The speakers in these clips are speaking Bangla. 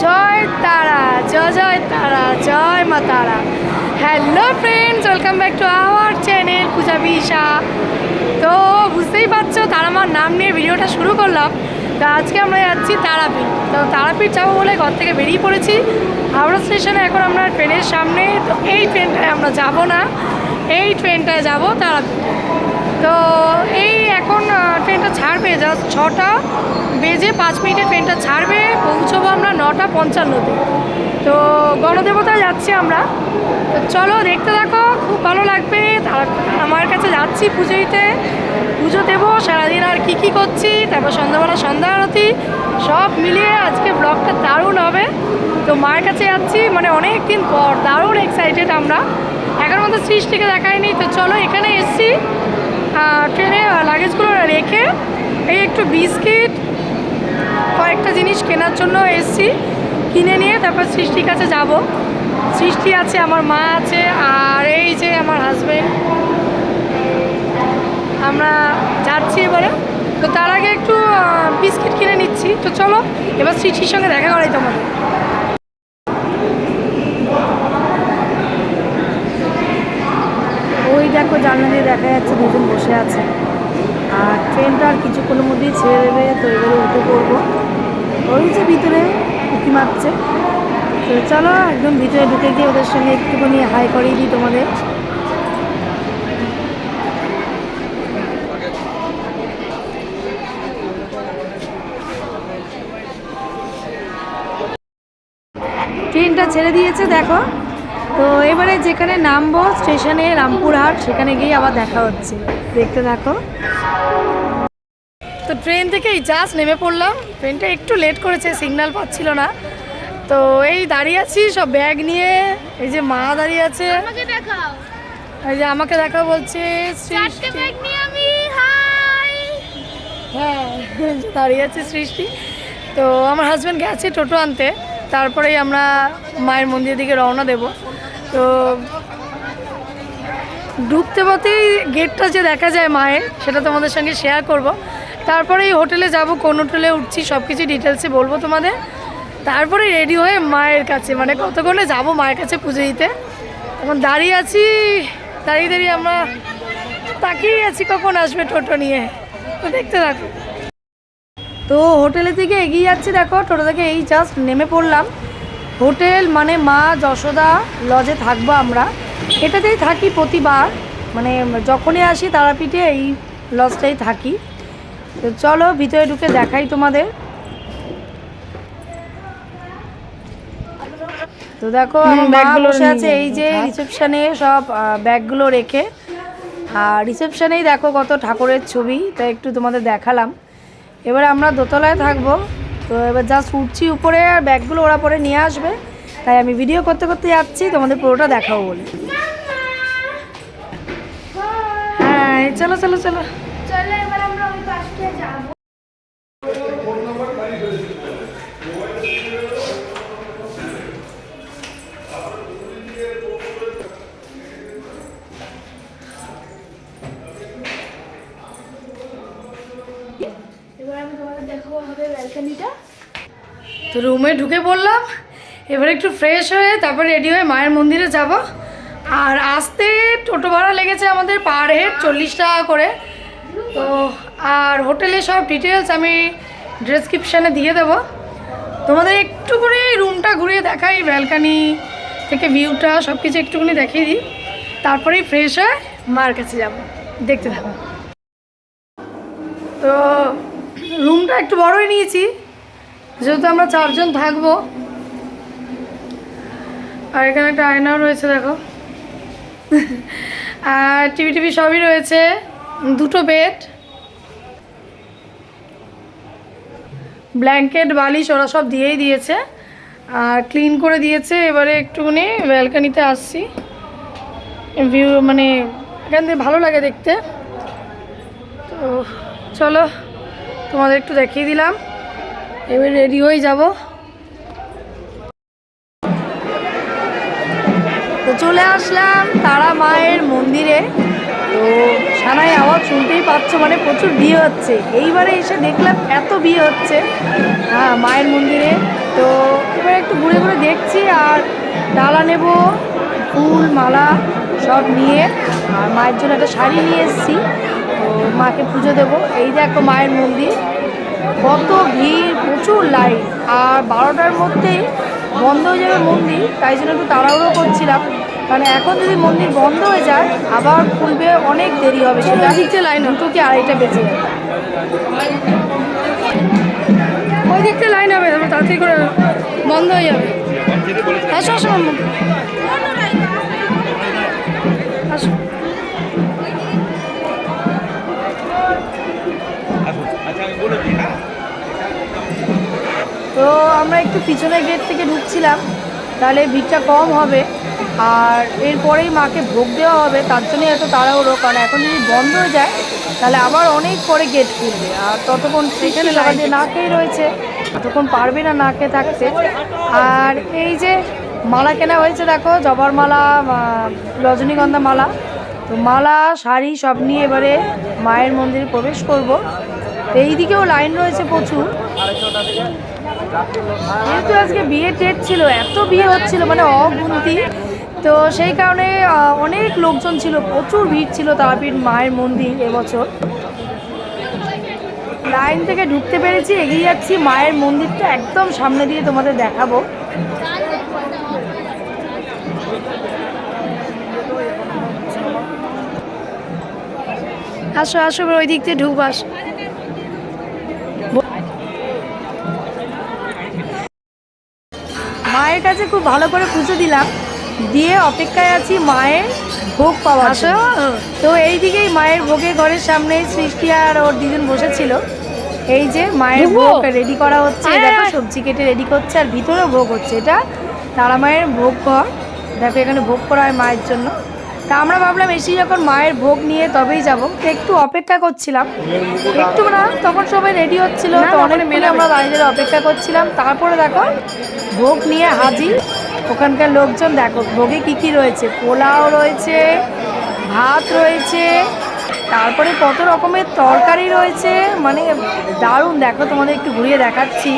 জয় তারা, জয় জয় তারা, জয় মা Tara. Hello friends welcome back to our channel পূজা বিশা তো বুঝতেই পারছ, তারা আমার নাম নিয়ে ভিডিওটা শুরু করলাম। তো আজকে আমরা যাচ্ছি তারাপীঠ। তো তারাপীঠ যাব বলে ঘর থেকে বেরিয়ে পড়েছি। হাওড়া স্টেশনে এখন আমরা ট্রেনের সামনে, তো এই ট্রেনটায় আমরা যাব না। এই ট্রেনটায় যাব তারাপীঠ। তো এই এখন ট্রেনটা ছাড়বে। জাস্ট ছটা বেজে পাঁচ মিনিটে ট্রেনটা ছাড়বে। পৌঁছবো আমরা নটা পঞ্চান্নতে। তো গণদেবতায় যাচ্ছি আমরা। তো চলো দেখতে দেখো খুব ভালো লাগবে। আমার কাছে যাচ্ছি পুজো দিতে। পুজো দেবো, সারাদিন আর কী কী করছি, তারপর সন্ধ্যাবেলা সন্ধ্যা আরতি। সব মিলিয়ে আজকে ব্লগটা দারুণ হবে। তো মায়ের কাছে যাচ্ছি মানে অনেক দিন পর। দারুণ এক্সাইটেড আমরা। এখন মতো সৃষ্টিকে দেখায়নি। তো চলো এখানে এসছি। ট্রেনে লাগেজগুলো রেখে এই একটু বিস্কিট, কয়েকটা জিনিস কেনার জন্য এসছি। কিনে নিয়ে তারপর সৃষ্টির কাছে যাব। সৃষ্টি আছে, আমার মা আছে, আর এই যে আমার হাজবেন্ড আমরা যাচ্ছি এবারে। তো তার আগে একটু বিস্কিট কিনে নিচ্ছি। তো চলো, এবার সৃষ্টির সঙ্গে দেখা করাই তোমাদের ওই দেখো জানলা দিয়ে দেখা যাচ্ছে দুজন বসে আছে। আর ট্রেনটা আর কিছুক্ষণের মধ্যেই ছেড়ে দেবে, তো এবারে উঠে পড়ব। ওই যে ভিতরে উঁকি মারছে। তো চলো একদম ভিতরে ঢুকে গিয়ে ওদের সঙ্গে একটুখানি হাই করিয়ে দিই তোমাদের। ট্রেনটা ছেড়ে দিয়েছে, দেখো। তো এবারে যেখানে নামবো, স্টেশনে রামপুরহাট, সেখানে গিয়ে আবার দেখা হচ্ছে। দেখতে থাকো। তো ট্রেন থেকে এই জাস্ট নেমে পড়লাম। ট্রেনটা একটু লেট করেছে সিগন্যাল পাচ্ছিল না। তো এই দাঁড়িয়ে আছি সব ব্যাগ নিয়ে। এই যে মা দাঁড়িয়ে আছে। এই যে আমাকে দেখা বলছে চারটে সৃষ্টি ব্যাগ নিয়ে আমি হাই হ্যাঁ দাঁড়িয়ে আছে সৃষ্টি। তো আমার হাজব্যান্ড গেছে টোটো আনতে। তারপরেই আমরা মায়ের মন্দিরের দিকে রওনা দেব। তো ঢুকতে পথেই গেটটা যে দেখা যায় মায়ের, সেটা তোমাদের সঙ্গে শেয়ার করব। তারপরে এই হোটেলে যাব, কোন হোটেলে উঠছি সব কিছু ডিটেলসে বলব তোমাদের। তারপরে রেডি হয়ে মায়ের কাছে মানে কতক্ষণে যাব মায়ের কাছে পুজো দিতে? এখন দাঁড়িয়ে আছি, দাঁড়িয়ে দাঁড়িয়ে আমরা তাকিয়ে আছি কখন আসবে টোটো নিয়ে। তো দেখতে থাকো। তো হোটেলের দিকে এগিয়ে যাচ্ছি, দেখো, টোটো থেকে এই জাস্ট নেমে পড়লাম। হোটেল মানে মা, যশোদা, লজে থাকব আমরা। এটাতেই থাকি প্রতিবার। মানে যখনই আসি তারাপীঠে এই লজটাই থাকি। তো চলো ভিতরে ঢুকে দেখাই তোমাদের। তো দেখো বসে আছে এই যে রিসেপশনে সব ব্যাগগুলো রেখে। আর রিসেপশনেই দেখো কত ঠাকুরের ছবি তো একটু তোমাদের দেখালাম। এবার আমরা দোতলায় থাকব। তো এবার জাস্ট উঠছি উপরে আর ব্যাগগুলো ওরা পরে নিয়ে আসবে। তাই আমি ভিডিও করতে করতে যাচ্ছি তোমাদের পুরোটা দেখাবো বলে। হ্যাঁ চলো চলো চলো। এবার আমরা ওই পাশে যাব। তো রুমে ঢুকে পড়লাম। এবার একটু ফ্রেশ হয়ে তারপর রেডি হয়ে মায়ের মন্দিরে যাব। আর আসতে টোটো ভাড়া লেগেছে আমাদের পার হেড চল্লিশ টাকা করে। তো, আর হোটেলে সব ডিটেলস আমি ডেসক্রিপশানে দিয়ে দেবো। তোমাদের একটু করে রুমটা ঘুরিয়ে দেখাই ব্যালকানি থেকে ভিউটা সব কিছু একটুখানি দেখিয়ে দিই। তারপরেই ফ্রেশ হয়ে মার কাছে যাব। দেখতে থাকো। তো রুমটা একটু বড়ই নিয়েছি। যেহেতু আমরা চারজন থাকব। আর এখানে একটা আয়নাও রয়েছে, দেখো। আর টিভি টিভি সবই রয়েছে। দুটো বেড। ব্ল্যাঙ্কেট, বালিশ ওরা সব দিয়েই দিয়েছে। আর ক্লিন করে দিয়েছে। এবারে একটুখানি ব্যালকানিতে আসছি। ভিউ মানে এখান থেকে ভালো লাগে দেখতে। তো চলো তোমাদের একটু দেখিয়ে দিলাম। এবার রেডি হয়ে যাব। চলে আসলাম তারা মায়ের মন্দিরে। তো সানাই আওয়াজ শুনতেই পাচ্ছ মানে প্রচুর বিয়ে হচ্ছে। এইবারে এসে দেখলাম এত বিয়ে হচ্ছে হ্যাঁ মায়ের মন্দিরে। তো এবার ডালা নেব, ফুল, মালা সব নিয়ে। আর মায়ের জন্য একটা শাড়ি নিয়ে এসেছি, তো মাকে পুজো দেবো। এই দেখো মায়ের মন্দির। কত ভিড়, প্রচুর লাইট আর বারোটার মধ্যেই বন্ধ হয়ে যাবে মন্দির, তাই জন্য একটু তাড়াহুড়ো করছিলাম। কারণ এখন যদি মন্দির বন্ধ হয়ে যায় আবার খুলবে অনেক দেরি হবে সেটা। দিকতে লাইন দুটো কি আড়াইটা বেঁচে যাবে ওই দিকতে লাইন হবে তারপর তাড়াতাড়ি করে বন্ধ হয়ে যাবে। আসো আসো মাম্মা। আসো। আচ্ছা আমি বলে দিই হ্যাঁ তো আমরা একটু পিছনের গেট থেকে ঢুকছিলাম তাহলে ভিড়টা কম হবে। আর এরপরেই মাকে ভোগ দেওয়া হবে তার জন্যই এত তাড়াহুড়ো কারণ এখন যদি বন্ধ হয়ে যায় তাহলে আবার অনেক পরে গেট খুলবে। আর ততক্ষণ সেখানে যে না খেয়ে রয়েছে ততক্ষণ পারবে না না খেয়ে থাকতে। আর এই যে মালা কেনা হয়েছে দেখো জবার মালা রজনীগন্ধা মালা। তো মালা শাড়ি সব নিয়ে এবারে মায়ের মন্দিরে প্রবেশ করব। তো এই দিকেও লাইন রয়েছে প্রচুর। যেহেতু আজকে বিয়ের ডেট ছিল এত বিয়ে হচ্ছিল মানে অগুন্তি। তো সেই কারণে অনেক লোকজন ছিল, প্রচুর ভিড় ছিল তারাপীঠ মায়ের মন্দির এবছর। লাইন থেকে ঢুকতে পেরেছি, এগিয়ে যাচ্ছি, মায়ের মন্দিরটা একদম সামনে দিয়ে তোমাদের দেখাবো। আসো আসো ওই দিক দিয়ে ঢুকবো আসো। মায়ের কাছে খুব ভালো করে পুজো দিলাম। দিয়ে অপেক্ষায় আছি মায়ের ভোগ পাওয়া তো এই দিকেই মায়ের ভোগের ঘরের সামনে সৃষ্টি আর ওর দিদিন বসেছিল। এই যে মায়ের ভোগ রেডি করা হচ্ছে দেখো সবজি কেটে রেডি করছে আর ভিতরেও ভোগ হচ্ছে এটা। তারা মায়ের ভোগ ঘর। দেখো এখানে ভোগ করা হয় মায়ের জন্য। তা আমরা ভাবলাম এসে যখন মায়ের ভোগ নিয়ে তবেই যাব। একটু অপেক্ষা করছিলাম। একটু না তখন সবাই রেডি হচ্ছিল। তো অনেক মিলে আমরা দাঁড়িয়ে অপেক্ষা করছিলাম। তারপরে দেখো ভোগ নিয়ে হাজির। ওখানকার লোকজন দেখো, ভোগে কি কি রয়েছে? পোলাও রয়েছে, ভাত রয়েছে, তারপরে কত রকমের তরকারি রয়েছে মানে দারুণ। দেখো, তোমাদের একটু ঘুরিয়ে দেখাচ্ছি।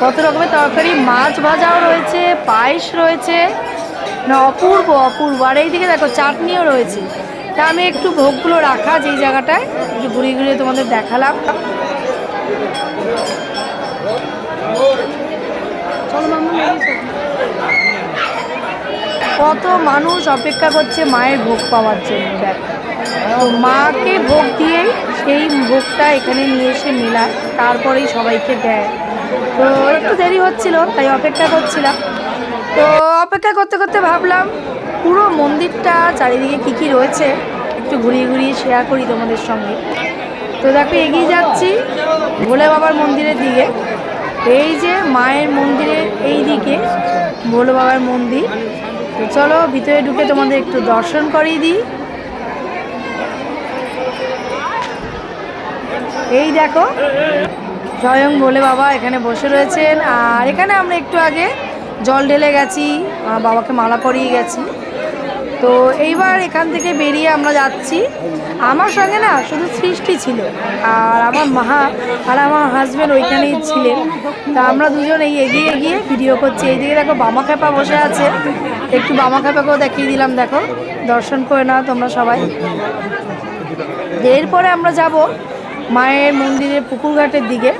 কত রকমের তরকারি, মাছ ভাজাও রয়েছে, পায়েস রয়েছে। না, অপূর্ব অপূর্ব। আর এইদিকে দেখো, চাটনিও রয়েছে। তা আমি একটু ভোগগুলো রাখা, যেই জায়গাটায়। একটু ঘুরিয়ে ঘুরিয়ে তোমাদের দেখালাম। কত মানুষ অপেক্ষা করছে মায়ের ভোগ পাওয়ার জন্য, দেখ। মাকে ভোগ দিয়েই সেই ভোগটা এখানে নিয়ে এসে মেলায়, তারপরেই সবাইকে দেয়। তো একটু দেরি হচ্ছিল, তাই অপেক্ষা করছিলাম। তো অপেক্ষা করতে করতে ভাবলাম, পুরো মন্দিরটা চারিদিকে কী কী রয়েছে, একটু ঘুরিয়ে ঘুরিয়ে শেয়ার করি তোমাদের সঙ্গে। তো দেখো, এগিয়ে যাচ্ছি ভোলে বাবার মন্দিরের দিকে। এই যে মায়ের মন্দিরের এই দিকে ভোলে বাবার মন্দির। তো চলো, ভিতরে ঢুকে তোমাদের একটু দর্শন করিয়ে দিই। এই দেখো, স্বয়ং ভোলে বাবা এখানে বসে রয়েছেন। আর এখানে আমরা একটু আগে জল ঢেলে গেছি বাবাকে মালা পরিয়ে গেছি। তো এইবার এখান থেকে বেরিয়ে আমরা যাচ্ছি। আমার সঙ্গে না শুধু সৃষ্টি ছিল, আর আমার মা আর আমার হাজব্যান্ড ওইখানেই ছিলেন। তা আমরা দুজন এই এগিয়ে এগিয়ে ভিডিও করছি। এইদিকে দেখো, বামা খেপা বসে আছে। একটু বামা খেপাকেও দেখিয়ে দিলাম, দেখো। দর্শন করে নাও তোমরা সবাই। এরপরে আমরা যাব মায়ের মন্দিরের পুকুরঘাটের দিকে।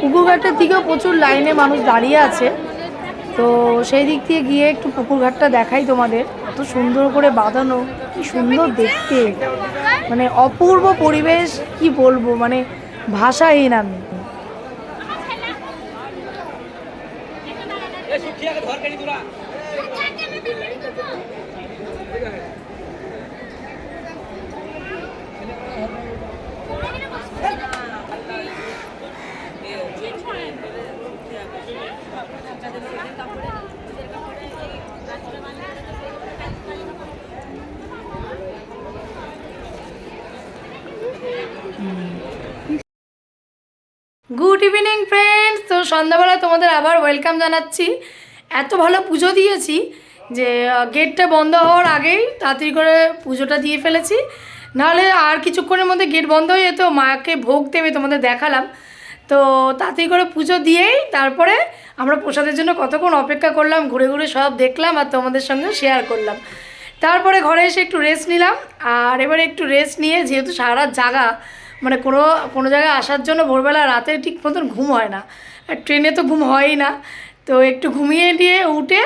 পুকুরঘাটের দিকেও প্রচুর লাইনে মানুষ দাঁড়িয়ে আছে। তো সেই দিক দিয়ে গিয়ে একটু পুকুরঘাটটা দেখাই তোমাদের। এত সুন্দর করে বাঁধানো, কি সুন্দর দেখতে। মানে অপূর্ব পরিবেশ, কি বলব মানে ভাষাহীন আমি। গুড ইভিনিং ফ্রেন্ডস তো সন্ধ্যাবেলা তোমাদের আবার ওয়েলকাম জানাচ্ছি। এত ভালো পুজো দিয়েছি যে গেটটা বন্ধ হওয়ার আগেই তাড়াতাড়ি করে পুজোটা দিয়ে ফেলেছি। নাহলে আর কিছুক্ষণের মধ্যে গেট বন্ধ হয়ে যেত, মাকে ভোগ দেবে তোমাদের দেখালাম। তো তাড়াতাড়ি করে পুজো দিয়েই তারপরে আমরা প্রসাদের জন্য কতক্ষণ অপেক্ষা করলাম, ঘুরে ঘুরে সব দেখলাম আর তোমাদের সঙ্গে শেয়ার করলাম। তারপরে ঘরে এসে একটু রেস্ট নিলাম আর এবারে একটু রেস্ট নিয়ে যেহেতু সারা জাগা মানে কোনো কোনো জায়গায় আসার জন্য ভোরবেলা রাতে ঠিক মতন ঘুম হয় না আর ট্রেনে তো ঘুম হয়ই না। তো একটু ঘুমিয়ে দিয়ে উঠে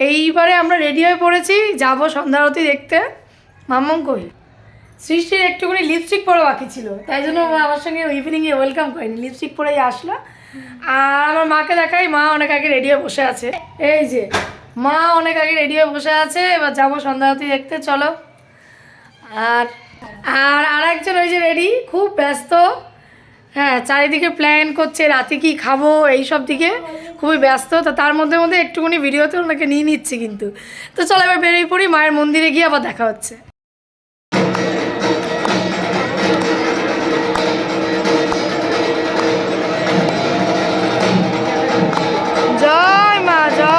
এইবারে আমরা রেডি হয়ে পড়েছি, যাব সন্ধ্যা আরতি দেখতে। মাম্মম কই? সৃষ্টির একটুখানি লিপস্টিক পরা বাকি ছিল, তাই জন্য আমার সঙ্গে ইভিনিংয়ে ওয়েলকাম করেনি। লিপস্টিক পরেই আসলো। আর আমার মাকে দেখাই, মা অনেক আগে রেডি হয়ে বসে আছে। এই যে, মা অনেক আগে রেডি হয়ে বসে আছে, এবার যাব সন্ধ্যাবতী দেখতে, চলো। আর আর আরেকজন ওই যে রেডি খুব ব্যস্ত। হ্যাঁ চারিদিকে প্ল্যান করছে, রাতে কি খাব এই সব দিকে খুবই ব্যস্ত। তো তার মধ্যে মধ্যে একটুখানি ভিডিওতে ওনাকে নিয়ে নিচ্ছি কিন্তু। তো চলো এবার বেরিয়ে পড়ি, মায়ের মন্দিরে গিয়ে আবার দেখা হচ্ছে। জয় মা, জয়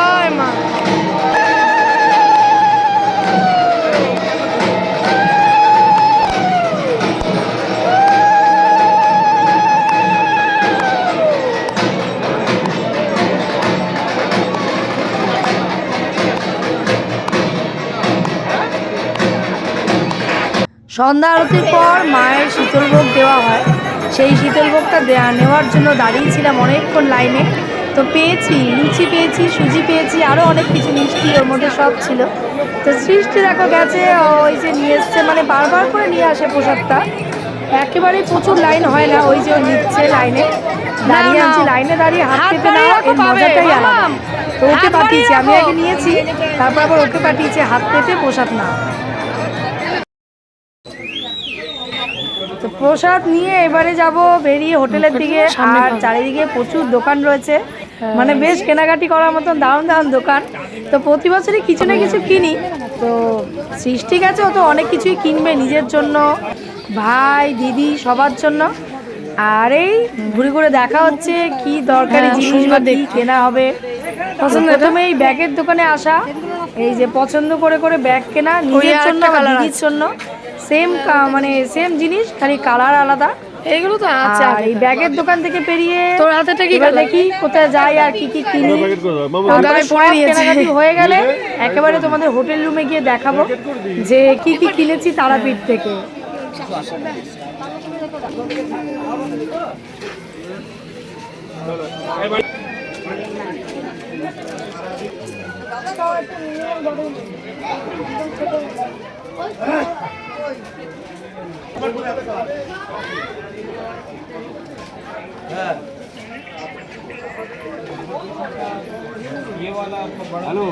সন্ধ্যা আরতির পর মায়ের শীতলভোগ দেওয়া হয়। সেই শীতলভোগটা দেওয়া নেওয়ার জন্য দাঁড়িয়েছিলাম অনেকক্ষণ লাইনে। তো পেয়েছি লুচি পেয়েছি সুজি পেয়েছি আরও অনেক কিছু মিষ্টি ওর মধ্যে সব ছিল। তো সৃষ্টি দেখো গেছে ওই যে নিয়ে এসছে মানে বারবার করে নিয়ে আসে প্রসাদটা। একেবারেই প্রচুর লাইন হয় না ওই যে নিচ্ছে লাইনে। দাঁড়িয়ে আছি লাইনে দাঁড়িয়ে হাত পেতে পাবে, মজাটাই আলাদা। তো ওকে পাঠিয়েছি আমি আগে নিয়েছি তারপর আবার ওকে পাঠিয়েছি হাত পেতে প্রসাদ না প্রসাদ নিয়ে এবারে যাব বেরিয়ে হোটেলের দিকে আর চারিদিকে প্রচুর দোকান রয়েছে। মানে বেশ কেনাকাটি করার মতন দারুণ দারুণ দোকান। তো প্রতি বছরই কিছু না কিছু কিনি। তো সৃষ্টি গেছে ও তো অনেক কিছুই কিনবে নিজের জন্য ভাই দিদি সবার জন্য। আর এই ঘুরে ঘুরে দেখা হচ্ছে কি দরকারি হ্যাঁ, জিনিস বা কি কেনা হবে। পছন্দ প্রথমে এই ব্যাগের দোকানে আসা। এই যে পছন্দ করে করে ব্যাগ কেনা নিজের জন্য দিদির জন্য। সেম মানে সেম জিনিস খালি কালার আলাদা। এইগুলো তো আছে আর এই ব্যাগের দোকান থেকে পেরিয়ে তোর হাতেটা কি? দেখি কোথায় যাই আর কি কি কিনি। কেনাকাটি হয়ে গেলে একেবারে তোমাদের হোটেল রুমে গিয়ে দেখাবো যে কি কি কিনেছি তারাপীঠ থেকে। হ্যালো।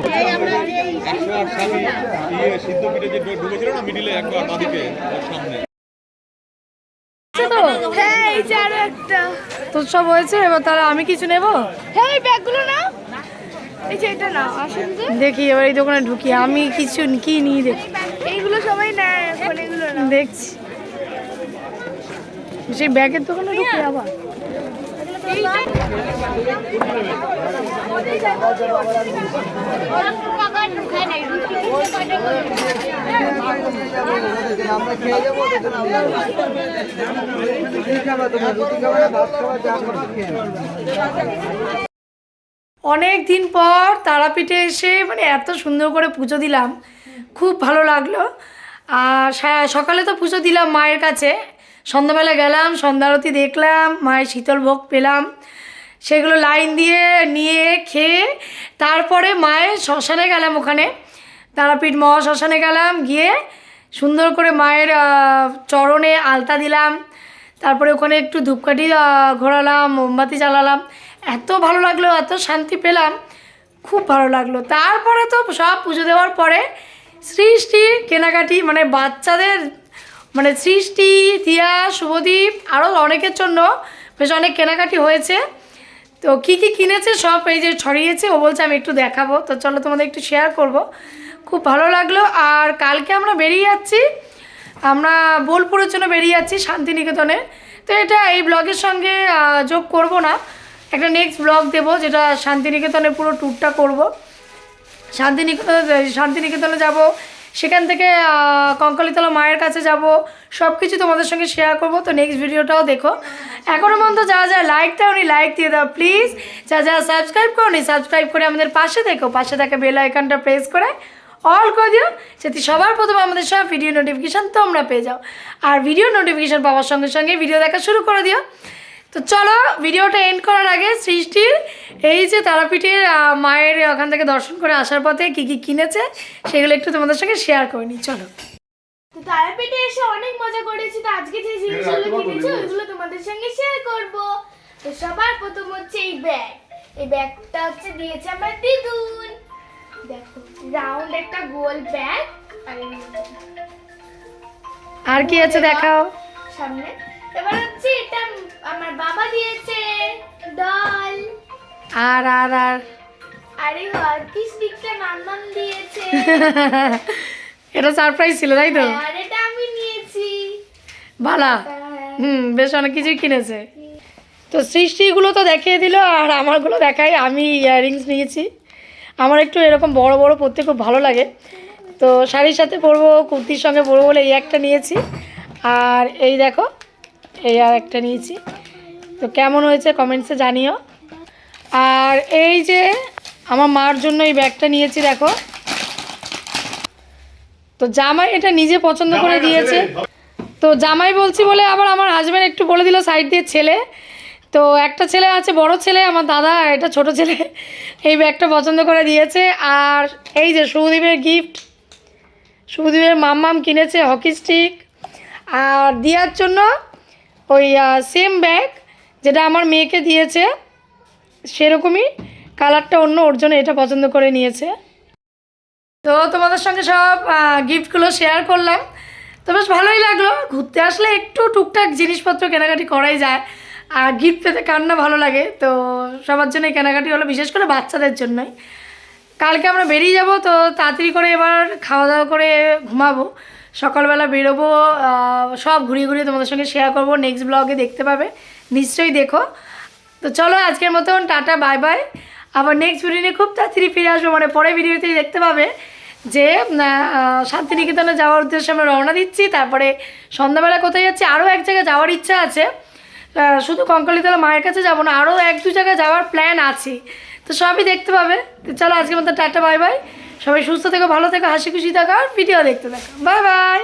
যে না মিডিলে একবার বাঁদিকে সামনে। তো সব হয়েছে এবার তাহলে আমি কিছু নেব? হ্যাঁ এই ব্যাগগুলো না এই যে এটা না আসেন দেখি এবার এই দোকানে ঢুকি আমি কিছু কি নিয়ে দেখি? সবাই নেয় এখন এগুলো দেখছি। সেই ব্যাগের দোকানে ঢুকি আবার। অনেক দিন পর তারাপীঠে এসে মানে এত সুন্দর করে পুজো দিলাম। খুব ভালো লাগল। আর সকালে তো পুজো দিলাম মায়ের কাছে। সন্ধ্যাবেলা গেলাম, সন্ধ্যা আরতি দেখলাম, মায়ের শীতল ভোগ পেলাম। সেগুলো লাইন দিয়ে নিয়ে খেয়ে তারপরে মায়ের শ্মশানে গেলাম ওখানে। তারাপীঠ মহা শ্মশানে গেলাম, গিয়ে সুন্দর করে মায়ের চরণে আলতা দিলাম। তারপরে ওখানে একটু ধূপকাঠি ঘোরালাম, মোমবাতি জ্বালালাম। এত ভালো লাগল, এত শান্তি পেলাম। খুব ভালো লাগল। তারপরে তো সব পুজো দেওয়ার পরে সৃষ্টি, কেনাকাটি মানে বাচ্চাদের মানে সৃষ্টি তিয়া শুভদীপ আরও অনেকের জন্য বেশ অনেক কেনাকাটি হয়েছে। তো কি কি কিনেছে সব এই যে ছড়িয়েছে, ও বলছে আমি একটু দেখাবো। তো চলো তোমাদের একটু শেয়ার করব। খুব ভালো লাগল। আর কালকে আমরা বেরিয়ে যাচ্ছি। আমরা বোলপুরের জন্য বেরিয়ে যাচ্ছি শান্তিনিকেতনে। তো এটা এই ব্লগের সঙ্গে যোগ করব না। একটা নেক্সট ব্লগ দেবো, যেটা শান্তিনিকেতনে পুরো ট্যুরটা করব। শান্তিনিকেতনে শান্তিনিকেতনে যাব। সেখান থেকে কঙ্কালিতলা মায়ের কাছে যাব। সব কিছু তোমাদের সঙ্গে শেয়ার করব। তো নেক্সট ভিডিওটাও দেখো। এখনও পর্যন্ত যারা যারা লাইক দাওনি লাইক দিয়ে দাও প্লিজ যারা যারা সাবস্ক্রাইব করো নি সাবস্ক্রাইব করে আমাদের পাশে দেখো। পাশে থাকে বেল আইকনটা প্রেস করে অল করে দিও, যাতে সবার প্রথমে আমাদের সব ভিডিও নোটিফিকেশান তোমরা পেয়ে যাও। আর ভিডিও নোটিফিকেশান পাওয়ার সঙ্গে সঙ্গে ভিডিও দেখা শুরু করে দিও। তো চলো ভিডিওটা এন্ড করার আগে সৃষ্টির এই যে তারাপীঠের মায়ের ওখান থেকে দর্শন করে আসার পথে কী কী কিনেছে সেগুলো একটু তোমাদের সঙ্গে শেয়ার করে নিই চলো। তো তারাপীঠে এসে অনেক মজা করেছি তো আজকে যে জিনিসগুলো কিনেছি ওইগুলো তোমাদের সঙ্গে শেয়ার করব। তো সবার প্রথম হচ্ছে এই ব্যাগ এই ব্যাগটা হচ্ছে দিয়েছে আমার দিদুন। দেখো রাউন্ড একটা গোল ব্যাগ আর কি আছে দেখাও। সামনে এবার হচ্ছে এটা আমার বাবা দিয়েছে ডাল আর আর আর। আর এই হরকি স্টিকটা দিয়েছে। এটা সারপ্রাইজ ছিল তাই তো? আর এটা আমি নিয়েছি। হ্যাঁ। হুম বেশ অনেক কিছুই কিনেছে। তো সৃষ্টিগুলো তো দেখিয়ে দিল আর আমারগুলো দেখাই। আমি ইয়াররিংস নিয়েছি। আমার একটু এরকম বড় বড় পরতে খুব ভালো লাগে। তো শাড়ির সাথে পরবো কুর্তির সঙ্গে পরবো বলে এই একটা নিয়েছি। আর এই দেখো এই আর একটা নিয়েছি। তো কেমন হয়েছে কমেন্টসে জানিও। আর এই যে আমার মার জন্য এই ব্যাগটা নিয়েছি দেখো। তো জামাই এটা নিজে পছন্দ করে দিয়েছে। তো জামাই বলছি বলে আবার আমার হাজব্যান্ড একটু বলে দিল সাইড দিয়ে ছেলে। তো একটা ছেলে আছে বড় ছেলে আমার দাদা এটা ছোট ছেলে। এই ব্যাগটা পছন্দ করে দিয়েছে। আর এই যে শুভদীপের গিফট শুভদীপের মাম্মাম কিনেছে হকি স্টিক আর দেওয়ার জন্য ওই সেম ব্যাগ যেটা আমার মেয়েকে দিয়েছে, সেরকমই কালারটা অন্য, ওর জন্য এটা পছন্দ করে নিয়েছে। তো তোমাদের সঙ্গে সব গিফটগুলো শেয়ার করলাম। তো বেশ ভালোই লাগল, ঘুরতে আসলে একটু টুকটাক জিনিসপত্র কেনাকাটি করাই যায়, আর গিফট পেতে কান্না ভালো লাগে, তো সবার জন্যই কেনাকাটি হলো, বিশেষ করে বাচ্চাদের জন্যই। কালকে আমরা বেরিয়ে যাব, তো তাড়াতাড়ি করে এবার খাওয়া দাওয়া করে ঘুমাবো। সকালবেলা বেরোবো সব ঘুরিয়ে ঘুরিয়ে তোমাদের সঙ্গে শেয়ার করব নেক্সট ব্লগে দেখতে পাবে। নিশ্চয়ই দেখো। তো চলো আজকের মতন, টাটা বাই বাই আবার নেক্সট ভিডিও নিয়ে খুব তাড়াতাড়ি ফিরে আসব মানে পরে ভিডিওতেই দেখতে পাবে যে শান্তিনিকেতনে যাওয়ার উদ্দেশ্যে আমরা রওনা দিচ্ছি, তারপরে সন্ধ্যাবেলা কোথায় যাচ্ছি, আরও এক জায়গায় যাওয়ার ইচ্ছা আছে। শুধু কঙ্কালীতলা মায়ের কাছে যাব না, আরও এক দু জায়গায় যাওয়ার প্ল্যান আছে। তো সবই দেখতে পাবে। তো চলো আজকের মতো টাটা বাই বাই সবাই সুস্থ থেকো ভালো থেকো হাসি খুশি থাকো আর ভিডিও দেখতে থাকো। Bye bye